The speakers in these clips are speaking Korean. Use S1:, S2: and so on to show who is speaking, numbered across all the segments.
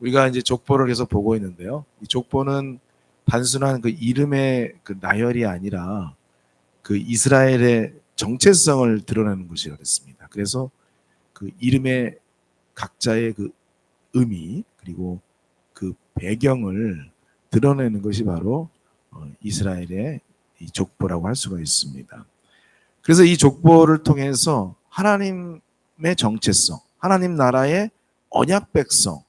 S1: 우리가 이제 족보를 계속 보고 있는데요. 이 족보는 단순한 그 이름의 그 나열이 아니라 그 이스라엘의 정체성을 드러내는 것이라 그랬습니다. 그래서 그 이름의 각자의 그 의미 그리고 그 배경을 드러내는 것이 바로 어, 이스라엘의 이 족보라고 할 수가 있습니다. 그래서 이 족보를 통해서 하나님의 정체성, 하나님 나라의 언약 백성,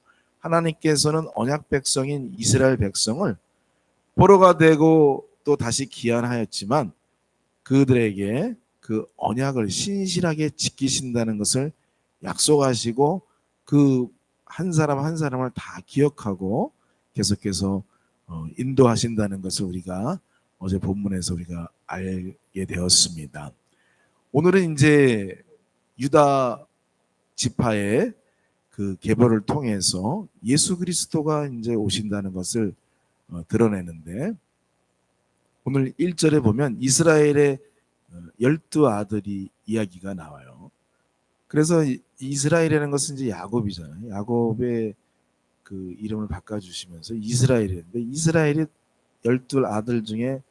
S1: 하나님께서는 언약 백성인 이스라엘 백성을 포로가 되고 또 다시 귀환하였지만 그들에게 그 언약을 신실하게 지키신다는 것을 약속하시고 그 한 사람 한 사람을 다 기억하고 계속해서 어, 인도하신다는 것을 우리가 어제 본문에서 우리가 알게 되었습니다. 오늘은 이제 유다 지파의 그 계보를 통해서 예수 그리스도가 이제 오신다는 것을 어, 드러내는데 오늘 1절에 보면 이스라엘의 어, 열두 아들이 이야기가 나와요. 그래서 이- 이스라엘이라는 것은 이제 야곱이잖아요. 야곱의 그 이름을 바꿔주시면서 이스라엘인데 이스라엘이 열두 아들 중에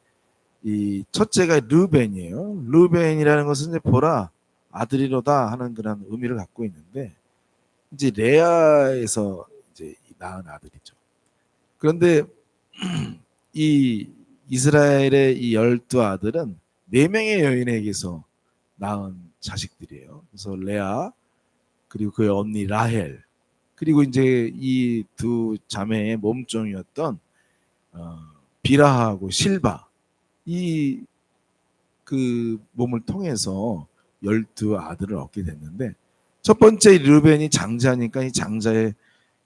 S1: 이 첫째가 르벤이에요. 르벤이라는 것은 이제 보라 아들이로다 하는 그런 의미를 갖고 있는데 이제 레아에서 이제 낳은 아들이죠. 그런데 이 이스라엘의 이 열두 아들은 네 명의 여인에게서 낳은 자식들이에요. 그래서 레아 그리고 그의 언니 라헬 그리고 이제 이 두 자매의 몸종이었던 어, 비라하고 실바 이 그 몸을 통해서 열두 아들을 얻게 됐는데 첫 번째 르벤이 장자니까 이 장자의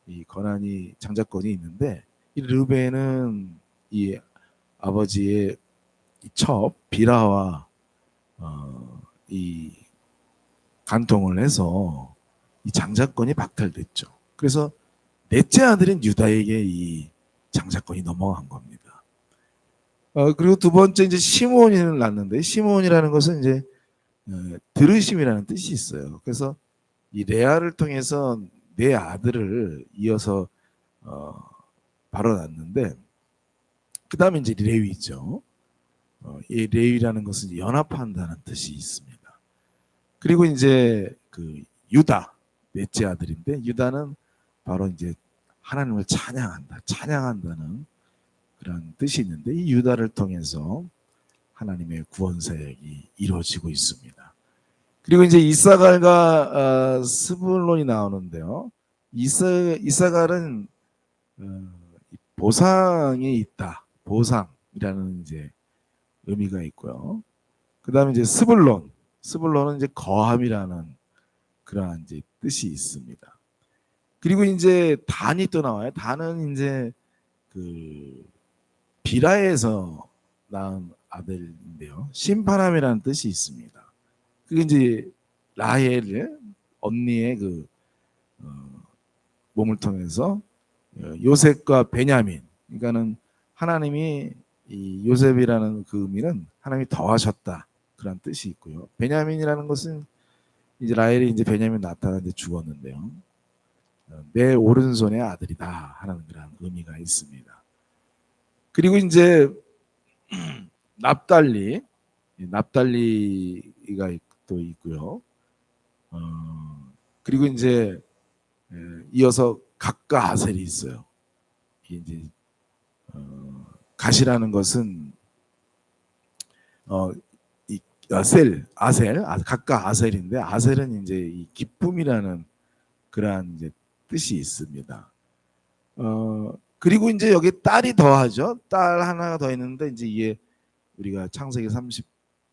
S1: 이 권한이 장자권이 있는데 이 르벤은 이 아버지의 이 첩 비라와 어, 이 간통을 해서 이 장자권이 박탈됐죠. 그래서 넷째 아들인 유다에게 이 장자권이 넘어간 겁니다. 어, 그리고 두 번째 이제 시몬을 낳는데 시몬이라는 것은 이제 어, 들으심이라는 뜻이 있어요. 그래서 이 레아를 통해서 내 아들을 이어서 어, 바로 낳는데 그 다음에 이제 레위죠. 어, 이 레위라는 것은 연합한다는 뜻이 있습니다. 그리고 이제 그 유다 넷째 아들인데 유다는 바로 이제 하나님을 찬양한다, 찬양한다는 그런 뜻이 있는데 이 유다를 통해서 하나님의 구원 사역이 이루어지고 있습니다. 그리고 이제 이사갈과 어, 스불론이 나오는데요. 이사 이사갈은 어, 보상이 있다. 보상이라는 이제 의미가 있고요. 그 다음에 이제 스불론, 스불론은 이제 거함이라는 그러한 이제 뜻이 있습니다. 그리고 이제 단이 또 나와요. 단은 이제 그 비라에서 낳은 아들인데요. 심판함이라는 뜻이 있습니다. 그게 이제 라헬의 언니의 그 어, 몸을 통해서 어, 요셉과 베냐민, 그러니까는 하나님이 이 요셉이라는 그 의미는 하나님이 더하셨다 그런 뜻이 있고요. 베냐민이라는 것은 이제 라헬이 이제 베냐민 나타나는데 죽었는데요. 어, 내 오른손의 아들이다 하는 그런 의미가 있습니다. 그리고 이제 납달리, 이 납달리가 있- 또 있고요. 어, 그리고 이제 에, 이어서 각과 아셀이 있어요. 이제 어, 가시라는 것은 어, 이 아셀, 아셀, 아, 각과 아셀인데 아셀은 이제 이 기쁨이라는 그러한 이제 뜻이 있습니다. 어, 그리고 이제 여기 딸이 더하죠. 딸 하나가 더 있는데 이제 이게 우리가 창세기 30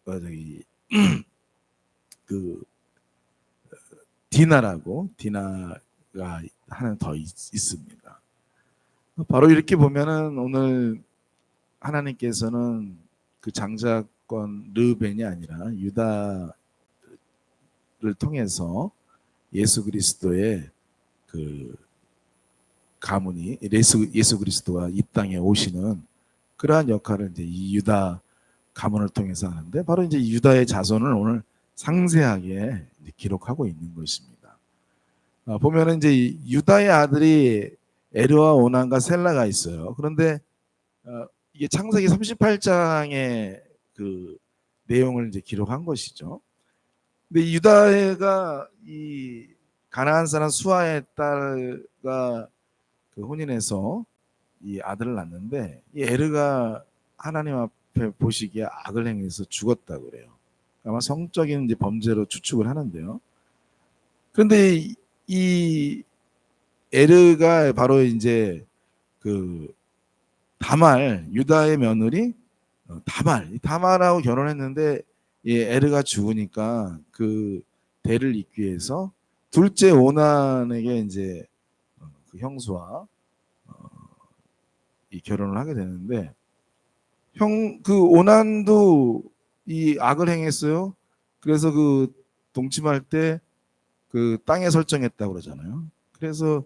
S1: 어, 저기 그 어, 디나라고 디나가 하나 더 있, 있습니다. 바로 이렇게 보면은 오늘 하나님께서는 그 장자권 르벤이 아니라 유다를 통해서 예수 그리스도의 그 가문이 예수, 예수 그리스도가 이 땅에 오시는 그러한 역할을 이제 이 유다 가문을 통해서 하는데 바로 이제 유다의 자손을 오늘 상세하게 기록하고 있는 것입니다. 아, 보면은 이제 이 유다의 아들이 에르와 오난과 셀라가 있어요. 그런데 어, 이게 창세기 38장의 그 내용을 이제 기록한 것이죠. 근데 이 유다가 이 가나안 사람 수아의 딸과 그 혼인해서 이 아들을 낳는데 이 에르가 하나님 앞에 보시기에 악을 행해서 죽었다 그래요. 아마 성적인 이제 범죄로 추측을 하는데요. 그런데 이, 이 에르가 바로 이제 그 다말 유다의 며느리 어, 다말 이 다말하고 결혼했는데 이 에르가 죽으니까 그 대를 잇기 위해서 둘째 오난에게 이제 어, 그 형수와 어, 이 결혼을 하게 되는데 형 그 오난도 이 악을 행했어요. 그래서 그 동침할 때 그 땅에 설정했다고 그러잖아요. 그래서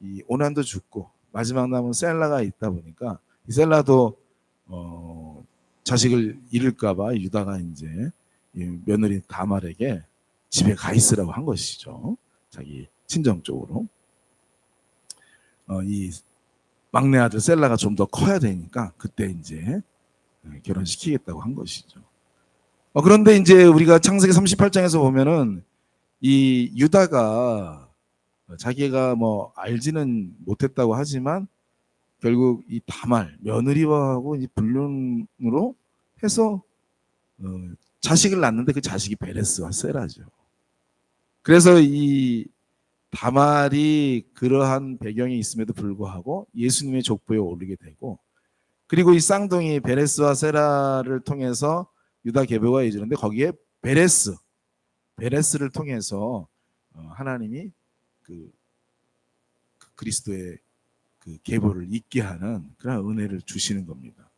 S1: 이 오난도 죽고 마지막 남은 셀라가 있다 보니까 이 셀라도 어 자식을 잃을까봐 유다가 이제 이 며느리 다말에게 집에 가 있으라고 한 것이죠. 자기 친정 쪽으로. 어, 이 막내 아들 셀라가 좀 더 커야 되니까 그때 이제 결혼시키겠다고 한 것이죠. 어, 그런데 이제 우리가 창세기 38장에서 보면은 이 유다가 자기가 뭐 알지는 못했다고 하지만 결국 이 다말 며느리하고 이 불륜으로 해서 어, 자식을 낳는데 그 자식이 베레스와 세라죠. 그래서 이 다말이 그러한 배경이 있음에도 불구하고 예수님의 족보에 오르게 되고 그리고 이 쌍둥이 베레스와 세라를 통해서 유다 계보가 이르는데 거기에 베레스 베레스를 통해서 어, 하나님이 그, 그 그리스도의 그 계보를 잊게 하는 그런 은혜를 주시는 겁니다.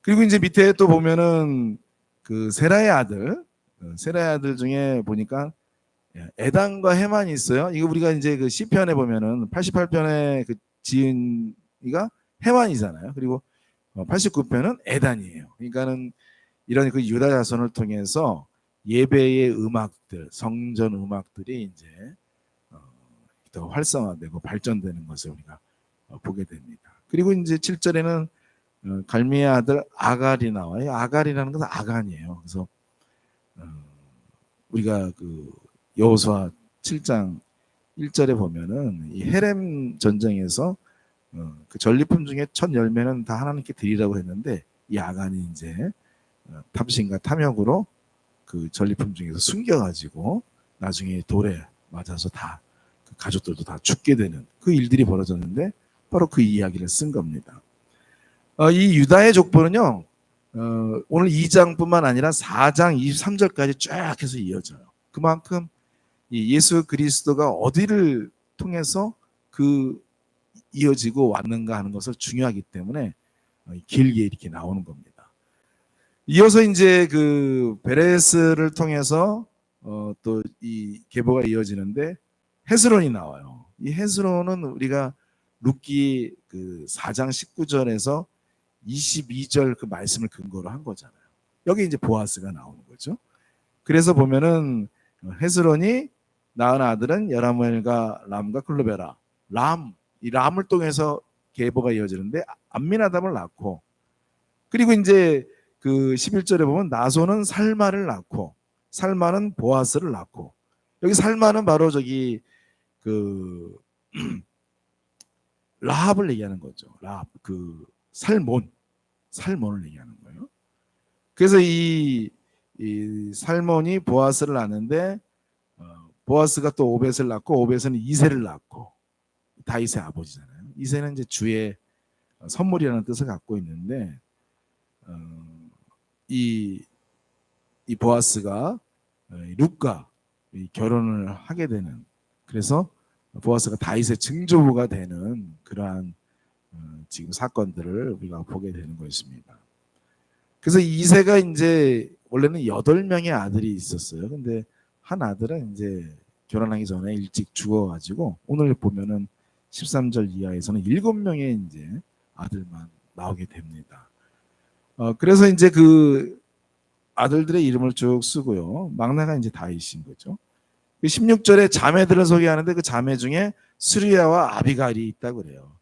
S1: 그리고 이제 밑에 또 보면은 그 세라의 아들, 어, 세라의 아들 중에 보니까 에단과 해만이 있어요. 이거 우리가 이제 그 시편에 보면은 88편에 그 지은이가 해만이잖아요. 그리고 89편은 에단이에요. 그러니까는 이런 그 유다 자손을 통해서 예배의 음악들, 성전 음악들이 이제 어, 더 활성화되고 발전되는 것을 우리가 어, 보게 됩니다. 그리고 이제 7절에는 어, 갈미의 아들 아갈이 나와요. 아갈이라는 것은 아간이에요. 그래서 우리가 그 여호수아 7장 1절에 보면은 이 헤렘 전쟁에서 그 전리품 중에 첫 열매는 다 하나님께 드리라고 했는데 이 아간이 이제 탐심과 탐욕으로 그 전리품 중에서 숨겨가지고 나중에 돌에 맞아서 다 그 가족들도 다 죽게 되는 그 일들이 벌어졌는데 바로 그 이야기를 쓴 겁니다. 어, 이 유다의 족보는요, 어, 오늘 2장뿐만 아니라 4장 23절까지 쫙 해서 이어져요. 그만큼 이 예수 그리스도가 어디를 통해서 그 이어지고 왔는가 하는 것을 중요하기 때문에 어, 길게 이렇게 나오는 겁니다. 이어서 이제 그 베레스를 통해서 어, 또 이 계보가 이어지는데 헤스론이 나와요. 이 헤스론은 우리가 룻기 그 4장 19절에서 22절 그 말씀을 근거로 한 거잖아요. 여기 이제 보아스가 나오는 거죠. 그래서 보면은 헤스론이 낳은 아들은 여라무엘과 람과 클로베라. 람, 이 람을 통해서 계보가 이어지는데 안미나담을 낳고 그리고 이제 그 11절에 보면 나소는 살마를 낳고 살마는 보아스를 낳고 여기 살마는 바로 저기 그 라합을 얘기하는 거죠. 라합 그 살몬 살몬을 얘기하는 거예요. 그래서 이, 이 살몬이 보아스를 낳는데 어, 보아스가 또 오벳을 낳고 오벳은 이세를 낳고 다윗의 아버지잖아요. 이세는 이제 주의 선물이라는 뜻을 갖고 있는데 어, 이, 이 보아스가 어, 룩과 결혼을 하게 되는 그래서 보아스가 다윗의 증조부가 되는 그러한 어, 지금 사건들을 우리가 보게 되는 것입니다. 그래서 이세가 이제 원래는 여덟 명의 아들이 있었어요. 근데 한 아들은 이제 결혼하기 전에 일찍 죽어가지고 오늘 보면은 13절 이하에서는 일곱 명의 이제 아들만 나오게 됩니다. 어, 그래서 이제 그 아들들의 이름을 쭉 쓰고요. 막내가 이제 다윗인 거죠. 16절에 그 자매들을 소개하는데 그 자매 중에 수리아와 아비갈이 있다고 그래요.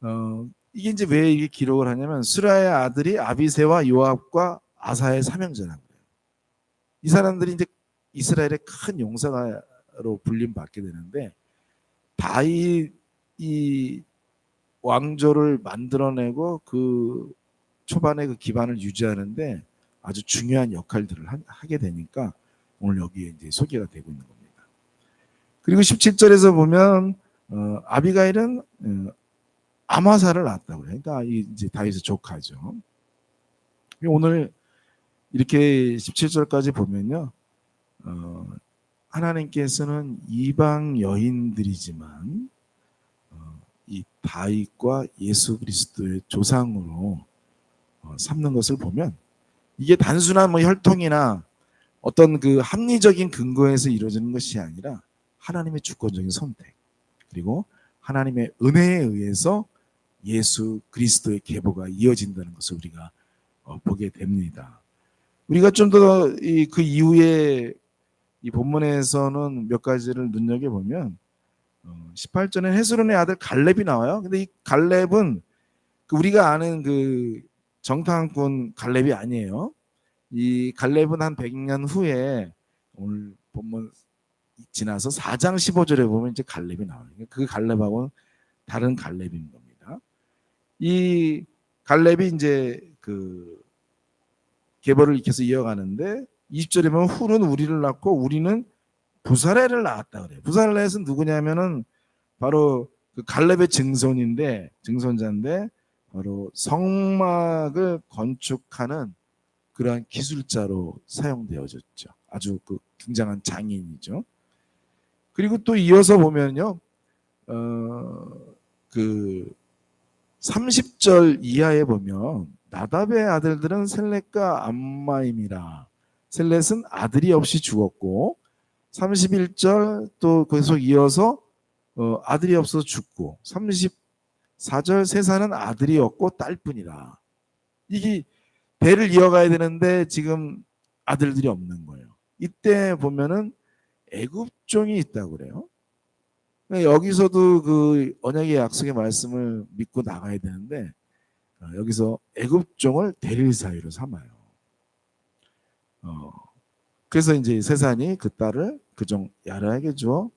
S1: 어, 이게 이제 왜 이게 기록을 하냐면 수리아의 아들이 아비세와 요압과 아사의 삼형제라고 그래요. 이 사람들이 이제 이스라엘의 큰 용사로 불림 받게 되는데 다윗 이 왕조를 만들어내고 그 초반에 그 기반을 유지하는데 아주 중요한 역할들을 하, 하게 되니까 오늘 여기에 이제 소개가 되고 있는 겁니다. 그리고 17절에서 보면 어, 아비가일은 어, 아마사를 낳았다고 그래요. 그러니까 이 이제 다윗의 조카죠. 오늘 이렇게 17절까지 보면요. 어, 하나님께서는 이방 여인들이지만 어, 이 다윗과 예수 그리스도의 조상으로 어, 삼는 것을 보면 이게 단순한 뭐 혈통이나 어떤 그 합리적인 근거에서 이루어지는 것이 아니라 하나님의 주권적인 선택 그리고 하나님의 은혜에 의해서 예수 그리스도의 계보가 이어진다는 것을 우리가 어, 보게 됩니다. 우리가 좀 더 그 이후에 이 본문에서는 몇 가지를 눈여겨 보면 18절에 헤스론의 아들 갈렙이 나와요. 근데 이 갈렙은 그 우리가 아는 그 정탐꾼 갈렙이 아니에요. 이 갈렙은 한 100년 후에 오늘 본문 지나서 4장 15절에 보면 이제 갈렙이 나와요. 그 갈렙하고는 다른 갈렙인 겁니다. 이 갈렙이 이제 그 계보를 익혀서 이어가는데 20절에 보면 훌은 우리를 낳고 우리는 부사레를 낳았다 그래요. 부사레는 누구냐면은 바로 그 갈렙의 증손인데 증손자인데 바로 성막을 건축하는 그러한 기술자로 사용되어졌죠. 아주 그 굉장한 장인이죠. 그리고 또 이어서 보면요, 어 그 30절 이하에 보면 나답의 아들들은 셀렛과 암마임이라 셀렛은 아들이 없이 죽었고 31절 또 계속 이어서 어, 아들이 없어서 죽고 34절 세사는 아들이 없고 딸뿐이라 이게 대를 이어가야 되는데 지금 아들들이 없는 거예요. 이때 보면은 애굽종이 있다고 그래요. 그러니까 여기서도 그 언약의 약속의 말씀을 믿고 나가야 되는데 어, 여기서 애굽종을 대릴 사유로 삼아요. 어, 그래서 이제 세산이 그 딸을 그종 야라에게 주어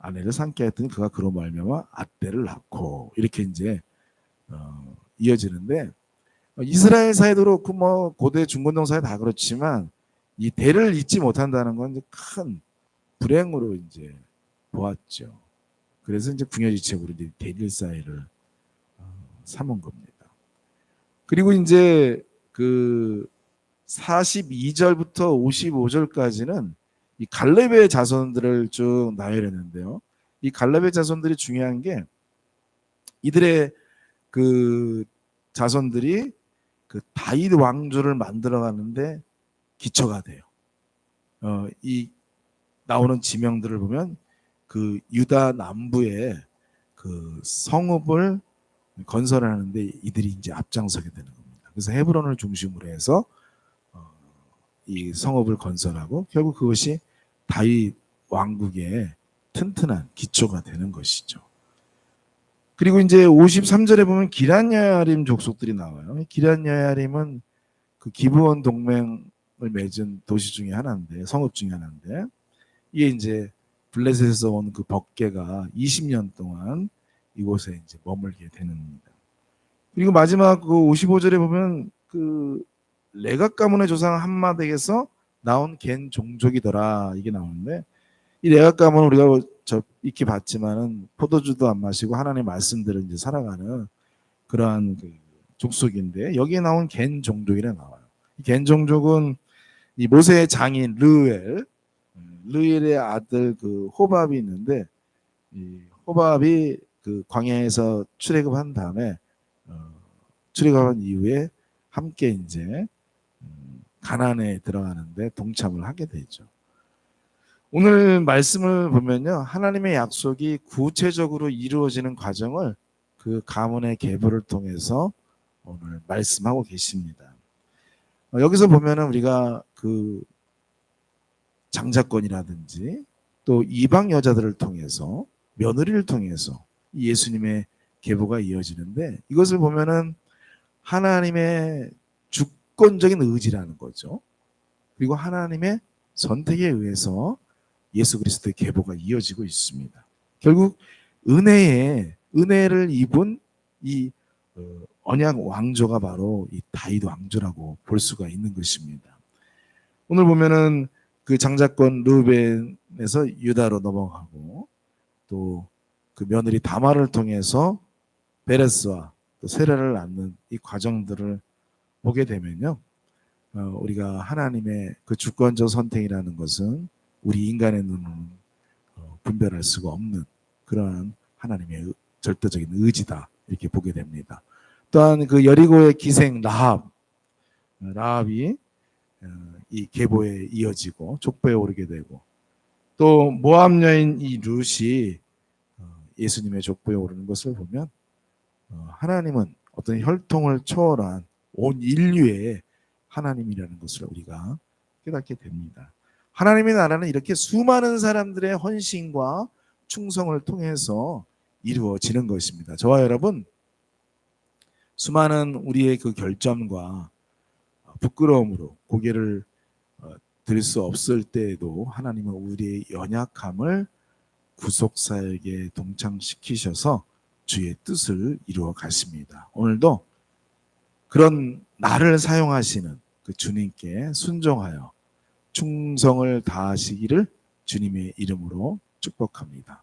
S1: 아내를 삼게 했더니 그가 그로 말미암아 아떼를 낳고 이렇게 이제 어, 이어지는데 어, 이스라엘 사회도 그렇고 뭐 고대 중건동 사회 다 그렇지만 이 대를 잇지 못한다는 건 큰 불행으로 이제 보았죠. 그래서 이제 궁여지책으로 이제 대릴 사회를 어, 삼은 겁니다. 그리고 이제 그 42절부터 55절까지는 이 갈렙의 자손들을 쭉 나열했는데요. 이 갈렙의 자손들이 중요한 게 이들의 그 자손들이 그 다윗 왕조를 만들어 가는데 기초가 돼요. 어, 이 나오는 지명들을 보면 그 유다 남부에 그 성읍을 건설하는데 이들이 이제 앞장서게 되는 겁니다. 그래서 헤브론을 중심으로 해서 어, 이 성읍을 건설하고 결국 그것이 다윗 왕국의 튼튼한 기초가 되는 것이죠. 그리고 이제 53절에 보면 기란여야림 족속들이 나와요. 기란여야림은 그 기브온 동맹을 맺은 도시 중에 하나인데 성읍 중에 하나인데 이게 이제 블레셋에서 온 그 법계가 20년 동안 이곳에 이제 머물게 되는 겁니다. 그리고 마지막 그 55절에 보면 그 레각 가문의 조상 한마덱에서 나온 겐 종족이더라 이게 나오는데 이 가문은 우리가 저 익히 봤지만은 포도주도 안 마시고 하나님 말씀대로 이제 살아가는 그러한 그 족속인데 여기에 나온 겐 종족이라 나와요. 겐 종족은 이 모세의 장인 르웰 르웰의 아들 그 호밥이 있는데 이 호밥이 그 광야에서 출애굽한 다음에 어, 출애굽한 이후에 함께 이제 음, 가나안에 들어가는데 동참을 하게 되죠. 오늘 말씀을 보면요, 하나님의 약속이 구체적으로 이루어지는 과정을 그 가문의 계보를 통해서 오늘 말씀하고 계십니다. 어, 여기서 보면은 우리가 그 장자권이라든지 또 이방 여자들을 통해서 며느리를 통해서 이 예수님의 계보가 이어지는데 이것을 보면은 하나님의 주권적인 의지라는 거죠. 그리고 하나님의 선택에 의해서 예수 그리스도의 계보가 이어지고 있습니다. 결국 은혜에 은혜를 입은 이 어, 언약 왕조가 바로 이 다윗 왕조라고 볼 수가 있는 것입니다. 오늘 보면은 그 장자권 르벤에서 유다로 넘어가고 또 그 며느리 다말을 통해서 베레스와 또 세례를 낳는 이 과정들을 보게 되면요. 어, 우리가 하나님의 그 주권적 선택이라는 것은 우리 인간의 눈으로는 어, 분별할 수가 없는 그러한 하나님의 의- 절대적인 의지다 이렇게 보게 됩니다. 또한 그 여리고의 기생 라합, 어, 라합이 어, 이 계보에 이어지고 족보에 오르게 되고 또 모함 여인 이 룻이 어, 예수님의 족보에 오르는 것을 보면 어, 하나님은 어떤 혈통을 초월한 온 인류의 하나님이라는 것을 우리가 깨닫게 됩니다. 하나님의 나라는 이렇게 수많은 사람들의 헌신과 충성을 통해서 이루어지는 것입니다. 저와 여러분, 수많은 우리의 그 결점과 부끄러움으로 고개를 어, 들수 없을 때에도 하나님은 우리의 연약함을 구속사에게 동참시키셔서 주의 뜻을 이루어 가십니다. 오늘도 그런 나를 사용하시는 그 주님께 순종하여 충성을 다하시기를 주님의 이름으로 축복합니다.